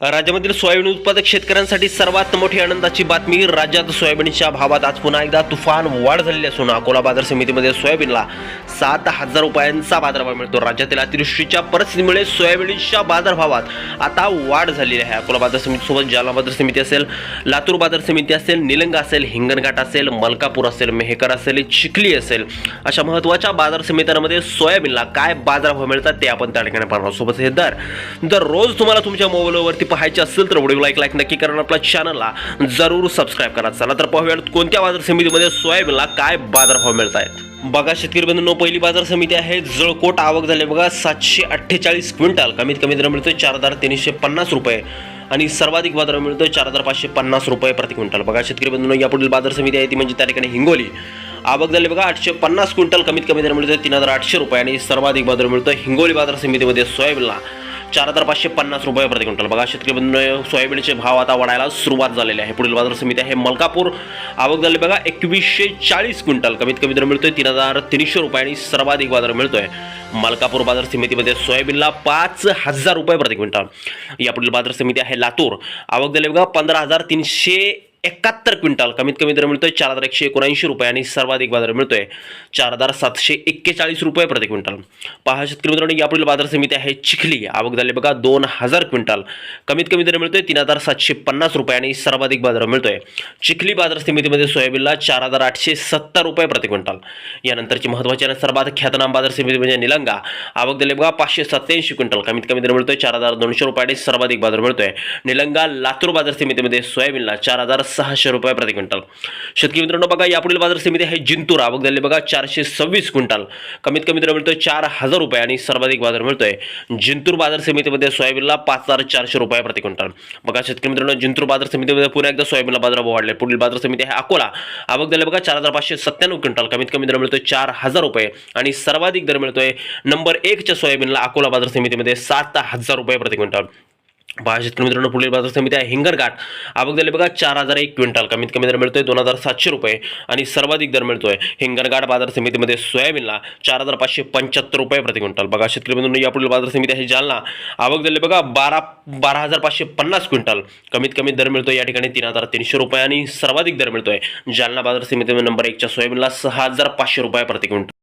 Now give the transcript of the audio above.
राज्यामधील सोयाबीन उत्पादक शेतकऱ्यांसाठी सर्वात मोठी आनंदाची बातमी राज्यात सोयाबीनच्या भावात आज पुन्हा एकदा तुफान वाढ झालेली असून अकोला बाजार समितीमध्ये सोयाबीनला सात हजार रुपयांचा बाजारभाव मिळतो. राज्यातील अतिवृष्टीच्या परिस्थितीमुळे सोयाबीनच्या बाजारभावात आता वाढ झालेली आहे. अकोला बाजार समितीसोबत जालना बाजार समिती असेल लातूर बाजार समिती असेल निलंगा असेल हिंगणघाट असेल मलकापूर असेल मेहकर असेल चिखली असेल. अशा महत्त्वाच्या बाजार समित्यांमध्ये सोयाबीनला काय बाजारभाव मिळतात ते आपण त्या ठिकाणी पाहणार सोबत हे दर दररोज तुम्हाला तुमच्या मोबाईलवरती पाहायची असेल तर व्हिडिओला एक लाईक नक्की करा आपल्या चॅनलला जरूर सबस्क्राईब करा. चला तर पाहूयात कोणत्या बाजार समितीमध्ये सोयाबीनला काय बाजारभाव मिळत आहेत. बघा शेतकरी बंधूंनो पहिली बाजार समिती आहे जळकोट आवक झाली बघा सातशे अठ्ठेचाळीस क्विंटल कमीत कमी दर मिळतोय चार हजार तीनशे पन्नास रुपये. आणि सर्वाधिक बाजार मिळतोय चार हजार पाचशे पन्नास रुपये प्रति क्विंटल. बघा शेतकरी बंधूंनो यापुढील बाजार समिती आहे ती म्हणजे त्या ठिकाणी हिंगोली. आवक झाली बघा आठशे पन्नास क्विंटल कमीत कमी दर मिळतोय तीन हजार आठशे रुपये. आणि सर्वाधिक बाजार मिळतोय हिंगोली बाजार समितीमध्ये सोयाबीनला. चार हजार पाचशे पन्नास रुपये प्रति क्विंटल. बघा शेतकरी सोयाबीनचे भाव आता वाढायला सुरुवात झालेली आहे. पुढील बाजार समिती आहे मलकापूर. आवक झाली बघा एकवीसशे चाळीस क्विंटल. कमीत कमी दर मिळतोय तीन हजार तीनशे रुपये आणि सर्वाधिक बाजार मिळतोय. मलकापूर बाजार समितीमध्ये सोयाबीनला पाच हजार रुपये प्रति क्विंटल. या पुढील बाजार समिती आहे लातूर. आवक झाली बघा पंधरा हजार तीनशे एकाहत्तर क्विंटल. कमीत कमी दर मिळतोय चार हजार एकशे एकोणऐंशी रुपये आणि सर्वाधिक बाजार मिळतोय चार हजार सातशे एक्केचाळीस रुपये प्रति क्विंटल. पहा शेतकरी मित्रांनो यापुढील बाजार समिती आहे चिखली. आवक झाली बघा दोन हजार क्विंटल. कमीत कमी दर मिळतोय तीन हजार सातशे पन्नास रुपये आणि सर्वाधिक बाजार मिळतोय. चिखली बाजार समितीमध्ये सोयाबीनला चार हजार आठशे सत्तर रुपये प्रति क्विंटल. यानंतरची महत्त्वाची आणि सर्वात ख्यातनाम बाजार समिती म्हणजे निलंगा. आवक झाली बघा पाचशे सत्याऐंशी क्विंटल. कमीत कमी दर मिळतोय चार हजार दोनशे रुपये आणि सर्वाधिक बाजार मिळतोय. निलंगा लातूर बाजार समितीमध्ये सोयाबीनला चार हजार सहाशे रुपये प्रति क्विंटल. शेतकरी मित्रांनो बघा यापुढील बाजार समिती आहे जिंतूर. आवक झाली बघा चारशे सव्वीस क्विंटल. कमीत कमी दर मिळतोय चार हजार रुपये आणि सर्वाधिक बाजार मिळतोय जिंतूर बाजार समितीमध्ये सोयाबीनला पाच हजार चारशे रुपये प्रति क्विंटल. बघा शेतकरी मित्रांनो जिंतूर बाजार समितीमध्ये पुन्हा एकदा सोयाबीनला बाजारभाव वाढले पुढील बाजार समिती आहे अकोला. आवक झाली बघा चार हजार पाचशे सत्त्याण्णव क्विंटल. कमीत कमी दर मिळतोय चार हजार रुपये आणि सर्वाधिक दर मिळतोय नंबर एकच्या सोयाबीनला अकोला बाजार समितीमध्ये सात हजार रुपये प्रति क्विंटल. पहा शेतकरी मित्रांनो पुढील बाजार समिती आहे हिंगणघाट आवक झाली बघा चार हजार एक क्विंटल. कमीत कमी दर मिळतोय दोन हजार सातशे रुपये आणि सर्वाधिक दर मिळतोय. हिंगणघाट बाजार समितीमध्ये सोयाबीनला चार हजार पाचशे पंच्याहत्तर रुपये प्रति क्विंटल. बघा शेतकरी मित्रांनो यापुढील बाजार समिती आहे जालना. आवक झाली बघा बारा बारा हजार पाचशे पन्नास क्विंटल. कमीत कमी दर मिळतोय या ठिकाणी तीन हजार तीनशे रुपये आणि सर्वाधिक दर मिळतोय. जालना बाजार समितीमध्ये नंबर एकच्या सोयाबीनला सहा हजार पाचशे रुपये प्रति क्विंटल.